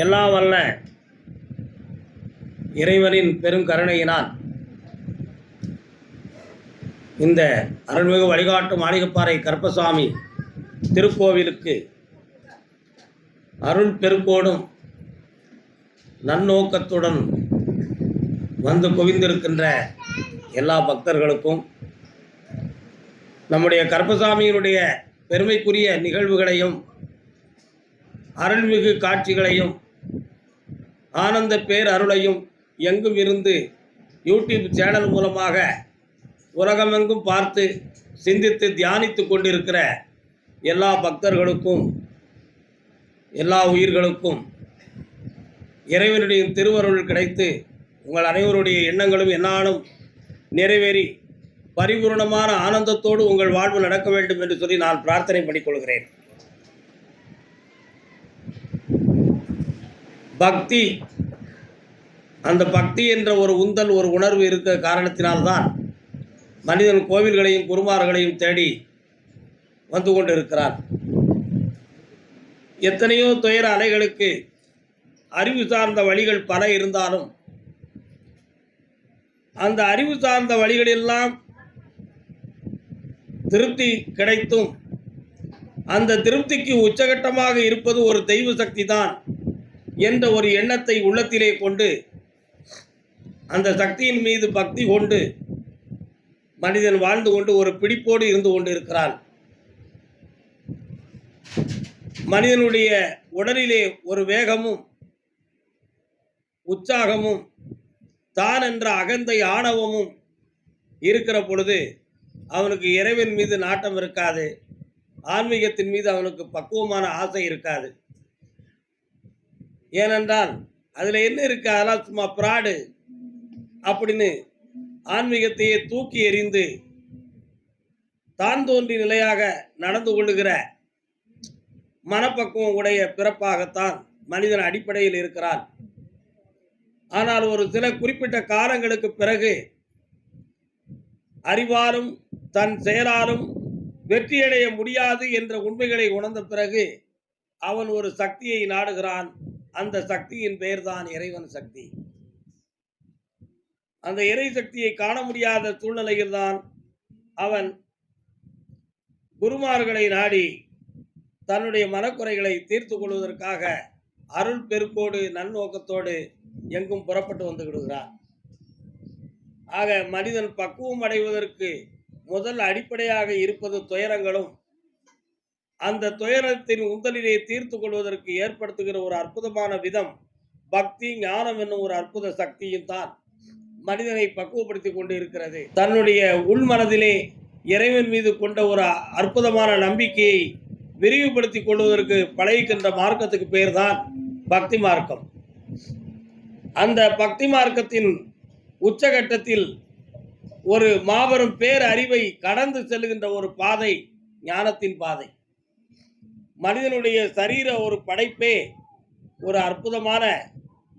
எல்லாம் வல்ல இறைவனின் பெருங்கருணையினால் இந்த அருள்மிகு வழிகாட்டு மாளிகப்பாறை கருப்பசாமி திருக்கோவிலுக்கு அருள் பெருக்கோடும் நன்னோக்கத்துடன் வந்து குவிந்திருக்கின்ற எல்லா பக்தர்களுக்கும் நம்முடைய கருப்பசாமியினுடைய பெருமைக்குரிய நிகழ்வுகளையும் அருள்மிகு காட்சிகளையும் ஆனந்த பேர் அருளையும் எங்கும் இருந்து யூடியூப் சேனல் மூலமாக உலகமெங்கும் பார்த்து சிந்தித்து தியானித்து கொண்டிருக்கிற எல்லா பக்தர்களுக்கும் எல்லா உயிர்களுக்கும் இறைவனுடைய திருவருள் கிடைத்து உங்கள் அனைவருடைய எண்ணங்களும் என்னாலும் நிறைவேறி பரிபூர்ணமான ஆனந்தத்தோடு உங்கள் வாழ்வு நடக்க வேண்டும் என்று சொல்லி நான் பிரார்த்தனை பண்ணிக்கொள்கிறேன். பக்தி. அந்த பக்தி என்ற ஒரு உந்தல் ஒரு உணர்வு இருக்க காரணத்தினால்தான் மனிதன் கோவில்களையும் குருமார்களையும் தேடி வந்து கொண்டிருக்கிறான். எத்தனையோ துயர அலைகளுக்கு அறிவு சார்ந்த வழிகள் பல இருந்தாலும் அந்த அறிவு சார்ந்த வழிகளெல்லாம் திருப்தி கிடைத்தும் அந்த திருப்திக்கு உச்சகட்டமாக இருப்பது ஒரு தெய்வ சக்தி தான் என்ற ஒரு எண்ணத்தை உள்ளத்திலே கொண்டு அந்த சக்தியின் மீது பக்தி கொண்டு மனிதன் வாழ்ந்து கொண்டு ஒரு பிடிப்போடு இருந்து கொண்டு இருக்கிறான் மனிதனுடைய உடலிலே ஒரு வேகமும் உற்சாகமும் தான் என்ற அகந்தை ஆணவமும் இருக்கிற பொழுது அவனுக்கு இறைவன் மீது நாட்டம் இருக்காது. ஆன்மீகத்தின் மீது அவனுக்கு பக்குவமான ஆசை இருக்காது. ஏனென்றால் அதில் என்ன இருக்கு? அதெல்லாம் சும்மா பிராடு அப்படின்னு ஆன்மீகத்தையே தூக்கி எறிந்து தான் தோன்றி நிலையாக நடந்து கொள்ளுகிற மனப்பக்குவம் உடைய பிறப்பாகத்தான் மனிதன் அடிப்படையில் இருக்கிறான். ஆனால் ஒரு சில குறிப்பிட்ட காலங்களுக்கு பிறகு அறிவாலும் தன் செயலாலும் வெற்றியடைய முடியாது என்ற உண்மைகளை உணர்ந்த பிறகு அவன் ஒரு சக்தியை நாடுகிறான். அந்த சக்தியின் பெயர்தான் இறைவன் சக்தி. அந்த இறை சக்தியை காண முடியாத சூழ்நிலையில்தான் அவன் குருமார்களை நாடி தன்னுடைய மனக்குறைகளை தீர்த்து கொள்வதற்காக அருள் பெருக்கோடு நன்னோக்கத்தோடு எங்கும் புறப்பட்டு வந்து விடுகிறான். ஆக மனிதன் பக்குவம் அடைவதற்கு முதல் அடிப்படையாக இருப்பது துயரங்களும் அந்த துயரத்தின் உந்தலிலே தீர்த்து கொள்வதற்கு ஏற்படுத்துகிற ஒரு அற்புதமான விதம் பக்தி ஞானம் என்னும் ஒரு அற்புத சக்தியும் தான் மனிதனை பக்குவப்படுத்தி கொண்டு இருக்கிறது தன்னுடைய உள்மனதிலே இறைவன் மீது கொண்ட ஒரு அற்புதமான நம்பிக்கையை விரிவுபடுத்தி கொள்வதற்கு பழகிக்கின்ற மார்க்கத்துக்கு பேர் தான் பக்தி மார்க்கம். அந்த பக்தி மார்க்கத்தின் உச்சகட்டத்தில் ஒரு மாபெரும் பேர் அறிவை கடந்து செல்கின்ற ஒரு பாதை ஞானத்தின் பாதை. மனிதனுடைய சரீர ஒரு படைப்பே ஒரு அற்புதமான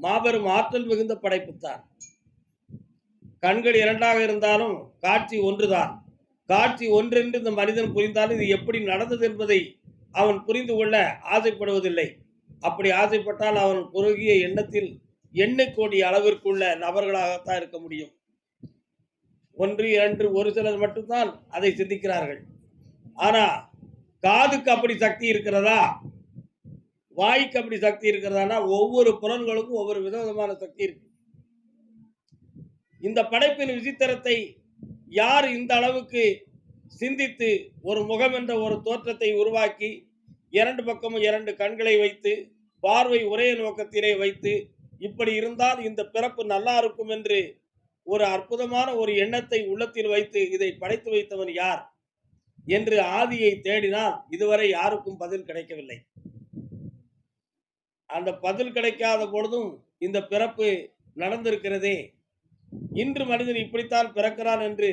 மாபெரும் ஆற்றல் மிகுந்த படைப்பு தான். கண்கள் இரண்டாக இருந்தாலும் காட்சி ஒன்றுதான். காட்சி ஒன்றென்று இந்த மனிதன் புரிந்தாலும் இது எப்படி நடந்தது என்பதை அவன் புரிந்து கொள்ள ஆசைப்படுவதில்லை. அப்படி ஆசைப்பட்டால் அவன் குறுகிய எண்ணத்தில் எண்ணக்கோடி அளவிற்குள்ள நபர்களாகத்தான் இருக்க முடியும். ஒன்று இரண்டு ஒரு சிலர் மட்டும்தான் அதை சிந்திக்கிறார்கள். ஆனால் காதுக்கு அப்படி சக்தி இருக்கிறதா? வாய்க்கு அப்படி சக்தி இருக்கிறதானா? ஒவ்வொரு புலன்களுக்கும் ஒவ்வொரு விதவிதமான சக்தி இருக்கு. இந்த படைப்பின் விசித்திரத்தை யார் இந்த அளவுக்கு சிந்தித்து ஒரு முகம் என்ற ஒரு தோற்றத்தை உருவாக்கி இரண்டு பக்கமும் இரண்டு கண்களை வைத்து பார்வை ஒரே நோக்கத்திலே வைத்து இப்படி இருந்தால் இந்த பிறப்பு நல்லா இருக்கும் என்று ஒரு அற்புதமான ஒரு எண்ணத்தை உள்ளத்தில் வைத்து இதை படைத்து வைத்தவன் யார்? என்று ஆதியை தேடினால் இதுவரை யாருக்கும் பதில் கிடைக்கவில்லை. அந்த பதில் கிடைக்காத பொழுதும் இந்த பிறப்பு நடந்திருக்கிறதே. இன்று மனிதன் இப்படித்தான் பிறக்கிறான் என்று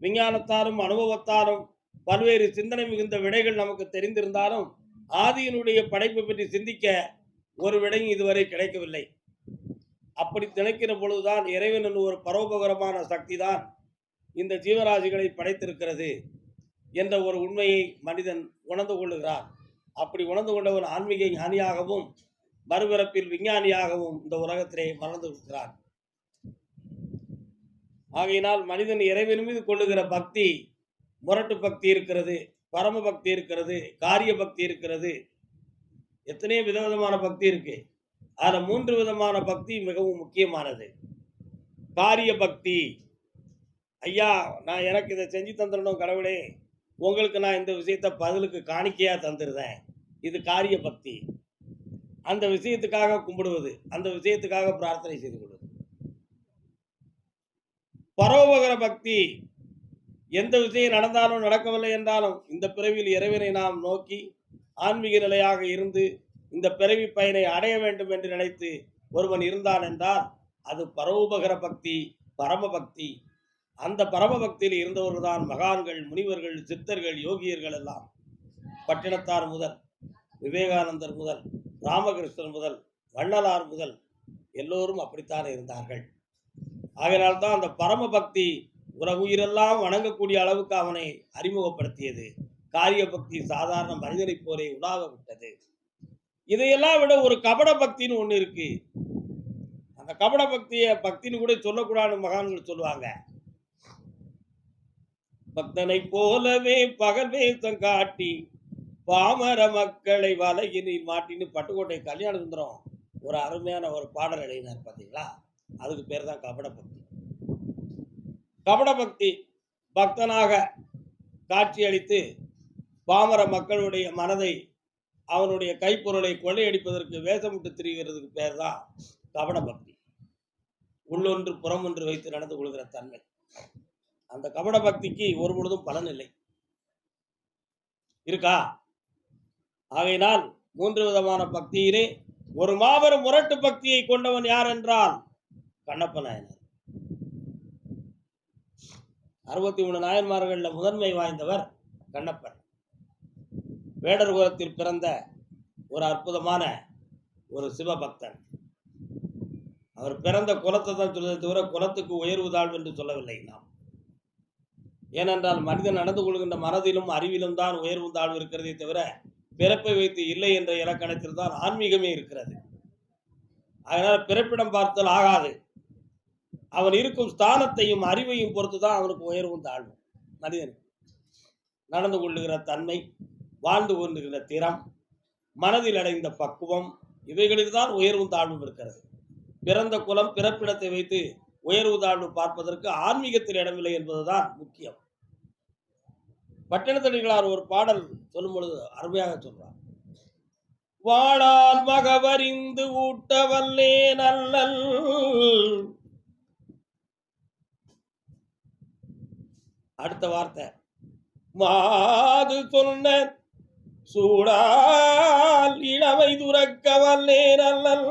விஞ்ஞானத்தாலும் அனுபவத்தாலும் பல்வேறு சிந்தனை மிகுந்த விடைகள் நமக்கு தெரிந்திருந்தாலும் ஆதியினுடைய படைப்பை பற்றி சிந்திக்க ஒரு விடையும் இதுவரை கிடைக்கவில்லை. அப்படி திணைக்கிற பொழுதுதான் இறைவன் ஒரு பரோபகரமான சக்தி தான் இந்த ஜீவராசிகளை படைத்திருக்கிறது. என்ற ஒரு உண்மையை மனிதன் உணர்ந்து கொள்ளுகிறார். அப்படி உணர்ந்து கொண்டவன் ஆன்மீக ஞானியாகவும் மறுபிறப்பில் விஞ்ஞானியாகவும் இந்த உலகத்திலே மறந்து இருக்கிறான். ஆகையினால் மனிதன் இறைவன் மீது கொள்ளுகிற பக்தி முரட்டு பக்தி இருக்கிறது பரம பக்தி இருக்கிறது காரிய பக்தி இருக்கிறது. எத்தனையோ விதவிதமான பக்தி இருக்கு. அதில் மூன்று விதமான பக்தி மிகவும் முக்கியமானது. காரிய பக்தி. ஐயா நான் எனக்கு இதை செஞ்சு தந்துடணும் கடவுளே. உங்களுக்கு நான் இந்த விஷயத்த பதிலுக்கு காணிக்கையாக தந்துடுறேன் இது காரிய பக்தி அந்த விஷயத்துக்காக கும்பிடுவது அந்த விஷயத்துக்காக பிரார்த்தனை செய்து கொள்வது. பரோபகர பக்தி எந்த விஷயம் நடந்தாலும் நடக்கவில்லை என்றாலும் இந்த பிறவியில் இறைவனை நாம் நோக்கி ஆன்மீக நிலையாக இருந்து இந்த பிறவி பயனை அடைய வேண்டும் என்று நினைத்து ஒருவன் இருந்தான் என்றால் அது பரோபகர பக்தி பரம பக்தி அந்த பரம பக்தியில் இருந்தவர்கள் தான் மகான்கள் முனிவர்கள் சித்தர்கள் யோகியர்கள் எல்லாம். பட்டினத்தார் முதல் விவேகானந்தர் முதல் ராமகிருஷ்ணன் முதல் வள்ளலார் முதல் எல்லோரும் அப்படித்தான் இருந்தார்கள். ஆகினால்தான் அந்த பரமபக்தி உலக உயிரெல்லாம் வணங்கக்கூடிய அளவுக்கு அவனை அறிமுகப்படுத்தியது. காரிய பக்தி சாதாரண மனிதனைப் போலே உலாவ விட்டது. இதையெல்லாம் விட ஒரு கபட பக்தின்னு ஒன்று இருக்கு. அந்த கபட பக்தியை பக்தின்னு கூட சொல்லக்கூடாதுன்னு மகான்கள் சொல்லுவாங்க. பக்தனை போலவே பகல் வேஷம் காட்டி பாமர மக்களை வலையினி மாட்டின்னு பட்டுக்கோட்டை கல்யாண சுந்தரம் ஒரு அருமையான ஒரு பாடல் எழுதினார் பார்த்தீங்களா? அதுக்கு பேர் தான் கபட பக்தி. கபட பக்தி பக்தனாக காட்சியளித்து பாமர மக்களுடைய மனதை அவனுடைய கைப்பொருளை கொள்ளையடிப்பதற்கு வேஷமிட்டு திரிகிறதுக்கு பேர் தான் கபட பக்தி. உள்ளொன்று புறமொன்று வைத்து நடந்து கொள்கிற தன்மை. அந்த கபட பக்திக்கு ஒரு பொழுதும் பலன் இல்லை. இருக்கா? ஆகையினால் மூன்று விதமான பக்தியிலே ஒரு மாபெரும் முரட்டு பக்தியை கொண்டவன் யார் என்றால் கண்ணப்ப நாயனார். அறுபத்தி மூணு நாயன்மார்கள்ல முதன்மை வாய்ந்தவர் கண்ணப்பன். வேடர் குலத்தில் பிறந்த ஒரு அற்புதமான ஒரு சிவபக்தன். அவர் பிறந்த குலத்தை தான் சொல்வதை தவிர குலத்துக்கு உயர்வு தாழ்வு என்று சொல்லவில்லை நாம். ஏனென்றால் மனிதன் நடந்து கொள்கின்ற மனதிலும் அறிவிலும் தான் உயர்வு தாழ்வு இருக்கிறதே தவிர பிறப்பை வைத்து இல்லை என்ற இலக்கணத்தில் தான் ஆன்மீகமே இருக்கிறது. அதனால் பிறப்பிடம் பார்த்தல் ஆகாது. அவன் இருக்கும் ஸ்தானத்தையும் அறிவையும் பொறுத்து தான் அவனுக்கு உயர்வும் தாழ்வும். மனிதன் நடந்து கொள்ளுகிற தன்மை வாழ்ந்து கொண்டுகிற திறம் மனதில் அடைந்த பக்குவம் இவைகளில் தான் உயர்வும் தாழ்வும் இருக்கிறது. பிறந்த குலம் பிறப்பிடத்தை வைத்து உயர்வு தாழ்வு பார்ப்பதற்கு ஆன்மீகத்தில் இடமில்லை என்பதுதான் முக்கியம். பட்டினத்தடிகளார் ஒரு பாடல் சொல்லும் பொழுது அருமையாக சொல்றார். வாழால் மகவறிந்து ஊட்டவல்லே நல்லல். அடுத்த வார்த்தை. மாது சொன்ன சூடால் இளமை துறக்க வல்லே நல்லல்.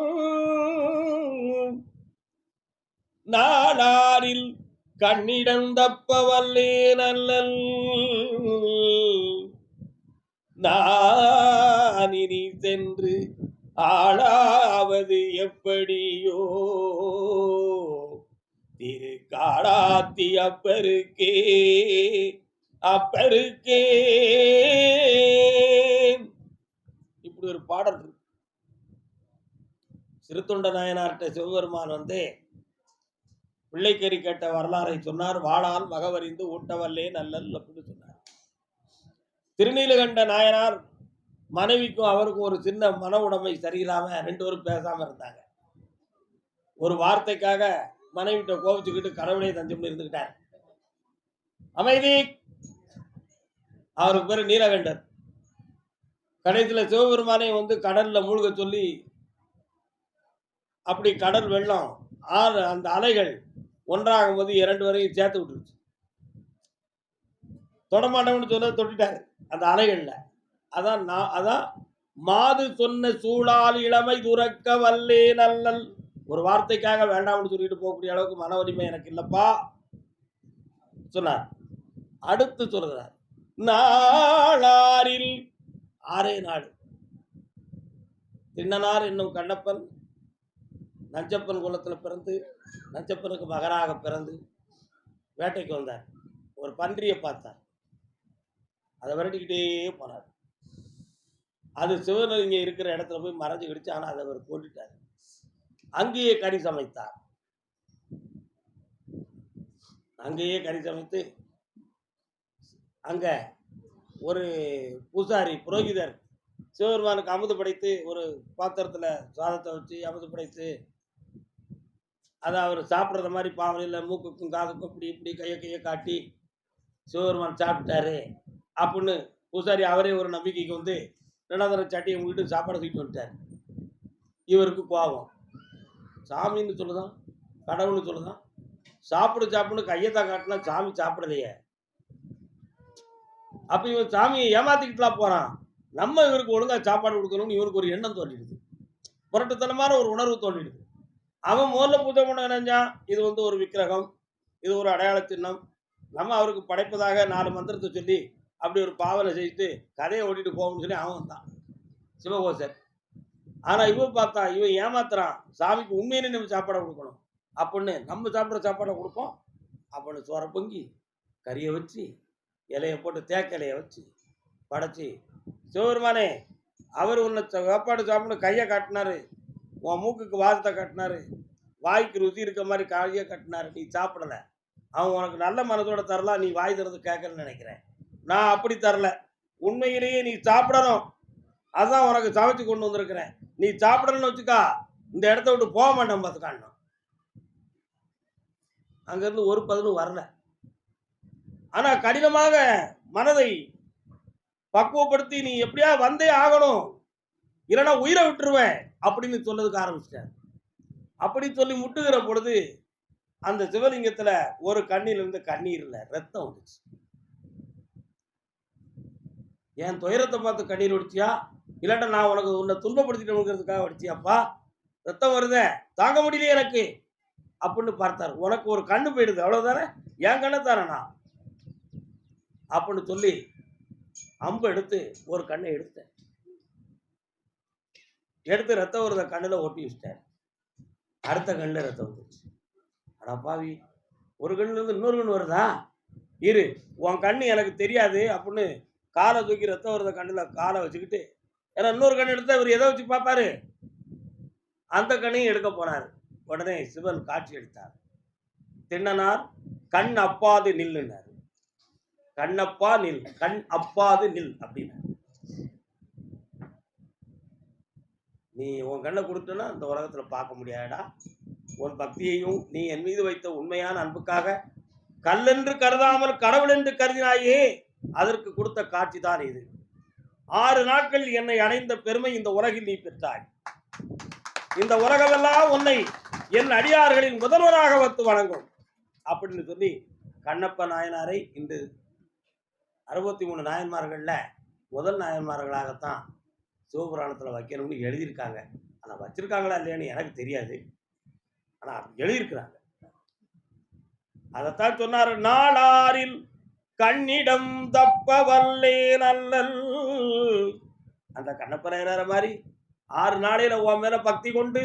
நாடாரில் கண்ணிடந்தப்ப வல்லே நல்லல். நானினி சென்று ஆளாவது எப்படியோ? திரு காடாத்தி அப்பருக்கே அப்பருக்கே. இப்படி ஒரு பாடல் இருக்கு. சிறுத்தொண்ட நாயனார்கிட்ட சிவபெருமான் வந்து பிள்ளைக்கறி கேட்ட வரலாறை சொன்னார். வாழால் மகவறிந்து ஊட்டவல்லே நல்லல் அப்படின்னு சொன்னார். திருநீலகண்ட நாயனார் மனைவிக்கும் அவருக்கும் ஒரு சின்ன மன உடைமை சரியில்லாம ரெண்டு பேரும் பேசாம இருந்தாங்க. ஒரு வார்த்தைக்காக மனைவிட்ட கோபிச்சுக்கிட்டு கடவுளே தஞ்சம் இருந்துக்கிட்டார் அமைதி! அவருக்கு பேரு நீலகண்டர் கடைசியில் சிவபெருமானை வந்து கடல்ல மூழ்க சொல்லி அப்படி கடல் வெள்ளம் ஆறு அந்த அலைகள் ஒன்றாகும் போது இரண்டு வரையும் சேர்த்து விட்டுருச்சு. தொடமாட்டோம்னு சொல்ல தொட்டுட்டாரு. அந்த அலைகள்ல. அதான் நான் அதான் மாது சொன்ன சூழால் இளமை துறக்க வல்லே நல்லல். ஒரு வார்த்தைக்காக வேண்டாம்னு சொல்லிட்டு போகக்கூடிய அளவுக்கு மன வலிமை எனக்கு இல்லப்பா. சொன்னார். அடுத்து சொல்கிறார் நாளாரில் ஆரே நாடு திண்ணனார் என்னும் கண்ணப்பன் நஞ்சப்பன் குலத்துல பிறந்து நஞ்சப்பனுக்கு மகனாக பிறந்து வேட்டைக்கு வந்தார். ஒரு பன்றியை பார்த்தார். அதை விரட்டிக்கிட்டே போனார். அது சிவலிங்கம் இருக்கிற இடத்துல போய் மறைஞ்சுக்கிடுச்சு ஆனால் அதை அவர் கொண்டுட்டார் அங்கேயே கறி சமைத்தார். அங்கேயே கறி சமைத்து அங்க ஒரு பூசாரி புரோகிதர் சிவபெருமானுக்கு அமுது படைத்து ஒரு பாத்திரத்தில் சாதத்தை வச்சு அமுது படைத்து அதை அவர் சாப்பிட்றத மாதிரி பாவனையில் மூக்குக்கும் காதுக்கும் இப்படி இப்படி கையை கையை காட்டி சிவபெருமான் சாப்பிட்டாரு. அப்படின்னு பூசாரி அவரே ஒரு நம்பிக்கைக்கு வந்து ரெண்டாவது தடவை உங்கள் வீட்டுக்கு சாப்பாடு தூக்கிட்டு வந்துட்டார். இவருக்கு கோபம். சாமின்னு சொல்லுதான் கடவுள்னு சொல்லுதான். சாப்பிடு சாப்பிடு கையத்தான் காட்டினா சாமி சாப்பிடலையே. அப்ப இவன் சாமியை ஏமாத்திக்கிட்டுலாம் போறான். நம்ம இவருக்கு ஒழுங்காக சாப்பாடு கொடுக்கணும்னு இவருக்கு ஒரு எண்ணம் தோண்டிடுது புரட்டுத்தனமான ஒரு உணர்வு தோண்டிடுது அவன் முதல்ல பூஜை பண்ண நினைஞ்சான் இது வந்து ஒரு விக்கிரகம் இது ஒரு அடையாள சின்னம். நம்ம அவருக்கு படைப்பதாக நாலு மந்திரத்தை சொல்லி அப்படி ஒரு பாவனை செய்து கதையை ஓட்டிட்டு போகணும்னு சொல்லி அவன் தான். சிவகோசர் ஆனால் இவன் பார்த்தா இவன் ஏமாத்துறான் சாமிக்கு உண்மையிலே நம்ம சாப்பாடை கொடுக்கணும். அப்படின்னு நம்ம சாப்பிட்ற சாப்பாடை கொடுப்போம். அப்படின்னு சோற பொங்கி கறியை வச்சு இலையை போட்டு தேக்க இலையை வச்சு படைச்சி சிவபெருமானே அவர் உன்னை ச- சாப்பாடு சாப்பிட கையை காட்டினாரு. உன் மூக்குக்கு வாதத்தை காட்டினாரு. வாய்க்கு ருசி இருக்க மாதிரி கையை காட்டினாரு. நீ சாப்பிடல. அவன் உனக்கு நல்ல மனதோட தரலாம். நீ வாய் திறந்து கேட்கலன்னு நினைக்கிறேன். நான் அப்படி தரல. உண்மையிலேயே நீ சாப்பிடணும். அதான் உனக்கு சமைச்சு கொண்டு வந்திருக்கிறேன். நீ சாப்பிடணும்னு வச்சுக்கா இந்த இடத்த விட்டு போக மாட்டேன் பார்த்துக்கான்னு. அங்கிருந்து ஒரு பதிலும் வரல. ஆனா கடினமாக மனதை பக்குவப்படுத்தி நீ எப்படியா வந்தே ஆகணும். இல்லைன்னா உயிரை விட்டுருவேன் அப்படின்னு சொல்லதுக்கு ஆரம்பிச்சிட்டேன். அப்படி சொல்லி முட்டுகிற பொழுது அந்த சிவலிங்கத்துல ஒரு கண்ணிலிருந்து கண்ணீர் ரத்தம் வந்துச்சு. என் துயரத்தை பார்த்து கண்ணீர் வடிச்சியா இல்லாட்டா நான் உனக்கு உன்னை துன்பப்படுத்திட்டேங்கிறதுக்காக வடிச்சியாப்பா ரத்தம் வருதே தாங்க முடியல எனக்கு. அப்படின்னு பார்த்தார். உனக்கு ஒரு கண்ணு போயிடுது அவ்வளோதானே என் கண்ணை தானே அப்படின்னு சொல்லி அம்பு எடுத்து ஒரு கண்ணை எடுத்தேன் எடுத்து ரத்தம் வருத கண்ணில் ஒட்டி வச்சிட்டேன் அடுத்த கண்ணில் ரத்தம் வந்துச்சு அடா பாவி ஒரு கண்ணுல இருந்து இன்னொரு கண் வருதா? இரு உன் கண்ணு எனக்கு தெரியாது அப்படின்னு காலை தூக்கி ரத்தம் வருத கண்ணில் காலை வச்சுக்கிட்டு ஏன்னா இன்னொரு கண்ணு எடுத்தால் இவர் எதை வச்சு பார்ப்பாரு? அந்த கண்ணையும் எடுக்க போனார். உடனே சிவன் காட்சி எடுத்தார் தின்னனார் கண் அப்பாது நில்லுனார். கண்ணப்பா நில் கண் அப்பாது நில் அப்படின்னா நீ உன் கண்ணை கொடுத்தனா இந்த உலகத்தில் பார்க்க முடியாதடா. உன் பக்தியையும் நீ என் மீது வைத்த உண்மையான அன்புக்காக கல்லென்று கருதாமல் கடவுள் என்று கருதினாயே. அதற்கு கொடுத்த காட்சி தான் இது. ஆறு நாட்கள் என்னை அடைந்த பெருமை இந்த உலகில் நீ பெற்றாய். இந்த உலகமெல்லாம் உன்னை என் அடியார்களின் முதல்வராக வந்து வணங்கும். அப்படின்னு சொல்லி கண்ணப்ப நாயனாரை இன்று அறுபத்தி மூணு நாயன்மார்கள்ல முதல் நாயன்மார்களாகத்தான் சிவபுராணத்தில் வைக்கணும்னு எழுதியிருக்காங்க. ஆனால் வச்சிருக்காங்களா இல்லையான்னு எனக்கு தெரியாது. ஆனால் எழுதியிருக்கிறாங்க. அதைத்தான் சொன்னார் நாடாரில் கண்ணிடம் தப்ப வல்லே நல்லல். அந்த கண்ணப்பனையனார மாதிரி? ஆறு நாளையில உன் மேல பக்தி கொண்டு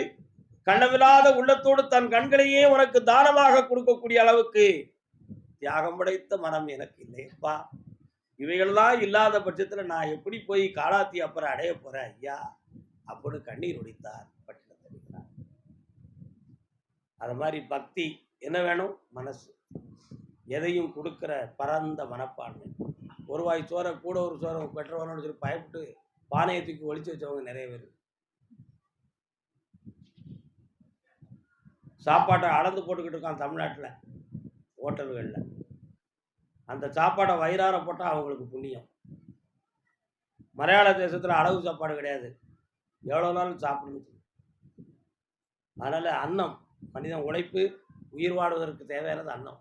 கண்ணமில்லாத உள்ளத்தோடு தன் கண்களையே உனக்கு தானமாக கொடுக்கக்கூடிய அளவுக்கு தியாகம் படைத்த மனம் எனக்கு இல்லையப்பா. இவைகள்லாம் இல்லாத பட்சத்துல நான் எப்படி போய் காலாத்தி அப்புறம் அடைய போறேன் ஐயா? அப்படின்னு கண்ணீர் ஒடித்தார் பட்டினத்தடிக்கிறார் அது மாதிரி பக்தி என்ன வேணும்? மனசு. எதையும் கொடுக்குற பரந்த மனப்பான்மை. ஒருவாய் சோற சோறை கூட ஒரு சோற பெற்றவனு சொல்லி பயப்பட்டு பானையை தூக்கி ஒழிச்சு வச்சவங்க நிறைய பேர். சாப்பாட்டை அளந்து போட்டுக்கிட்டு இருக்கான் தமிழ்நாட்டில் ஹோட்டல்களில். அந்த சாப்பாடை வயிறார போட்டால் அவங்களுக்கு புண்ணியம். மலையாள தேசத்தில் அளவு சாப்பாடு கிடையாது. எவ்வளோ நாளும் சாப்பிடணும். அதனால் அன்னம் மனிதன் உழைப்பு உயிர் வாழ்வதற்கு தேவையானது அன்னம்.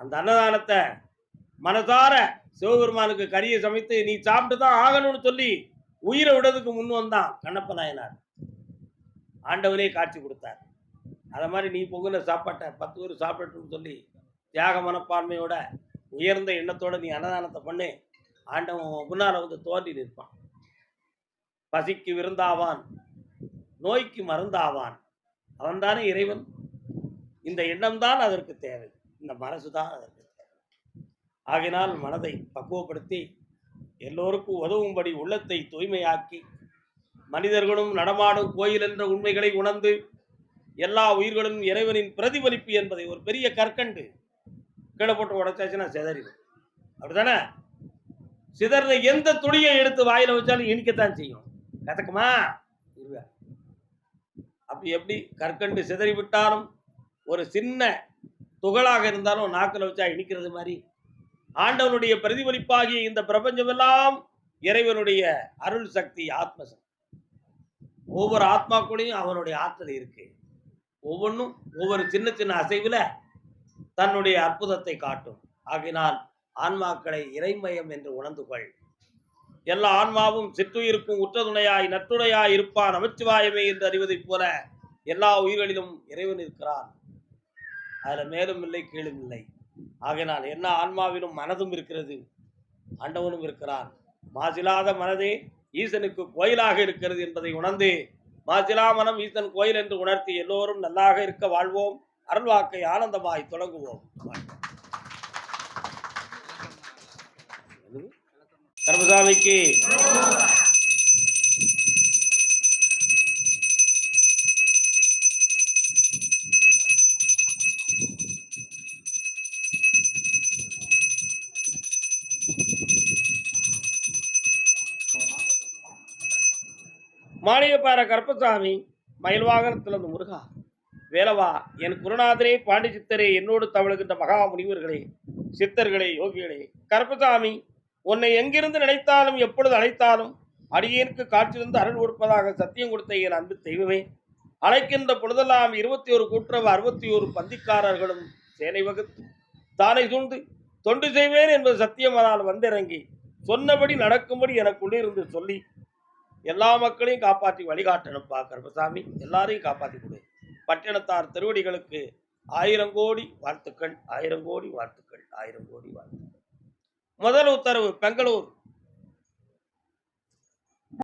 அந்த அன்னதானத்தை மனதார சிவபெருமானுக்கு கறியை சமைத்து நீ சாப்பிட்டு தான் ஆகணும்னு சொல்லி உயிரை விடதுக்கு முன் வந்தான் கண்ணப்ப நாயனார். ஆண்டவரே காட்சி கொடுத்தார். அதை மாதிரி நீ பொங்குன சாப்பாட்டை பத்து பேர் சாப்பிட்டுன்னு சொல்லி தியாக மனப்பான்மையோட உயர்ந்த எண்ணத்தோட நீ அன்னதானத்தை பண்ணு ஆண்டவன் முன்னால் வந்து தோன்றி நிற்பான். பசிக்கு விருந்தாவான் நோய்க்கு மருந்தாவான். அவன்தானே இறைவன். இந்த எண்ணம் தான் அதற்கு தேவை. இந்த மனசு தான் அதற்கு ஆகினால் மனதை பக்குவப்படுத்தி எல்லோருக்கும் உதவும்படி உள்ளத்தை தூய்மையாக்கி மனிதர்களும் நடமாடும் கோயில் என்ற உண்மைகளை உணர்ந்து எல்லா உயிர்களும் இறைவனின் பிரதிபலிப்பு என்பதை ஒரு பெரிய கற்கண்டு கீழே போட்டு நான் சிதறிடும். அப்படிதானே சிதறின எந்த துளியை எடுத்து வாயில வச்சாலும் இனிக்கத்தான் செய்யும். கதக்குமா? அப்படி எப்படி கற்கண்டு சிதறி விட்டாலும் ஒரு சின்ன துகளாக இருந்தாலும் நாக்கில் வச்சா இனிக்கிறது மாதிரி. ஆண்டவனுடைய பிரதிபலிப்பாகிய இந்த பிரபஞ்சமெல்லாம் இறைவனுடைய அருள் சக்தி ஆத்ம சக்தி. ஒவ்வொரு ஆத்மாக்குள்ளேயும் அவனுடைய ஆற்றல் இருக்கு. ஒவ்வொன்றும் ஒவ்வொரு சின்ன சின்ன அசைவில் தன்னுடைய அற்புதத்தை காட்டும். ஆகினால் ஆன்மாக்களை இறைமயம் என்று உணர்ந்து கொள். எல்லா ஆன்மாவும் சிற்றுயிருக்கும் உற்ற துணையாய் நற்றுணையாய் இருப்பான் அமைச்சுவாயமே என்று அறிவதைப் போல எல்லா உயிர்களிலும் இறைவன் இருக்கிறான். அதில் மேலும் இல்லை கீழும் இல்லை. ஆகினால் என்ன ஆன்மாவிலும் மனதும் இருக்கிறது ஆண்டவனும் இருக்கிறான் மாசிலாத மனதே ஈசனுக்கு கோயிலாக இருக்கிறது என்பதை உணர்ந்து மாசிலா மனம் ஈசன் கோயில் என்று உணர்த்தி எல்லோரும் நல்லாக இருக்க வாழ்வோம். அருள்வாக்கை ஆனந்தமாய் தொடங்குவோம். கர்மசாமிக்கு. மாளிகைப்பாறை கருப்பசாமி மயில் வாகனத்திலிருந்து முருகா வேலவா என் குருநாதரே பாண்டி சித்தரே என்னோடு தவழுகின்ற மகா முனிவர்களே சித்தர்களே யோகிகளே கருப்பசாமி உன்னை எங்கிருந்து நினைத்தாலும் எப்பொழுது அழைத்தாலும் அடியேனுக்கு காற்றிலிருந்து அருள் கொடுப்பதாக சத்தியம் கொடுத்த என் அன்பு தெய்வமே அழைக்கின்ற பொழுதெல்லாம் இருபத்தி ஒரு கூட்டுறவு அறுபத்தி ஒரு பந்திக்காரர்களும் சேனை வகுத்து தானை சூழ்ந்து தொண்டு செய்வேன் என்பது சத்தியமானால் வந்திறங்கி சொன்னபடி நடக்கும்படி எனக்குள்ளே இருந்து சொல்லி எல்லா மக்களையும் காப்பாற்றி வழிகாட்டணும்ப்பா கருப்பசாமி எல்லாரையும் காப்பாற்றி கொடு. பட்டினத்தார் திருவடிகளுக்கு ஆயிரம் கோடி வாழ்த்துக்கள் ஆயிரம் கோடி வாழ்த்துக்கள் ஆயிரம் கோடி வாழ்த்துக்கள். முதல் உத்தரவு பெங்களூர்.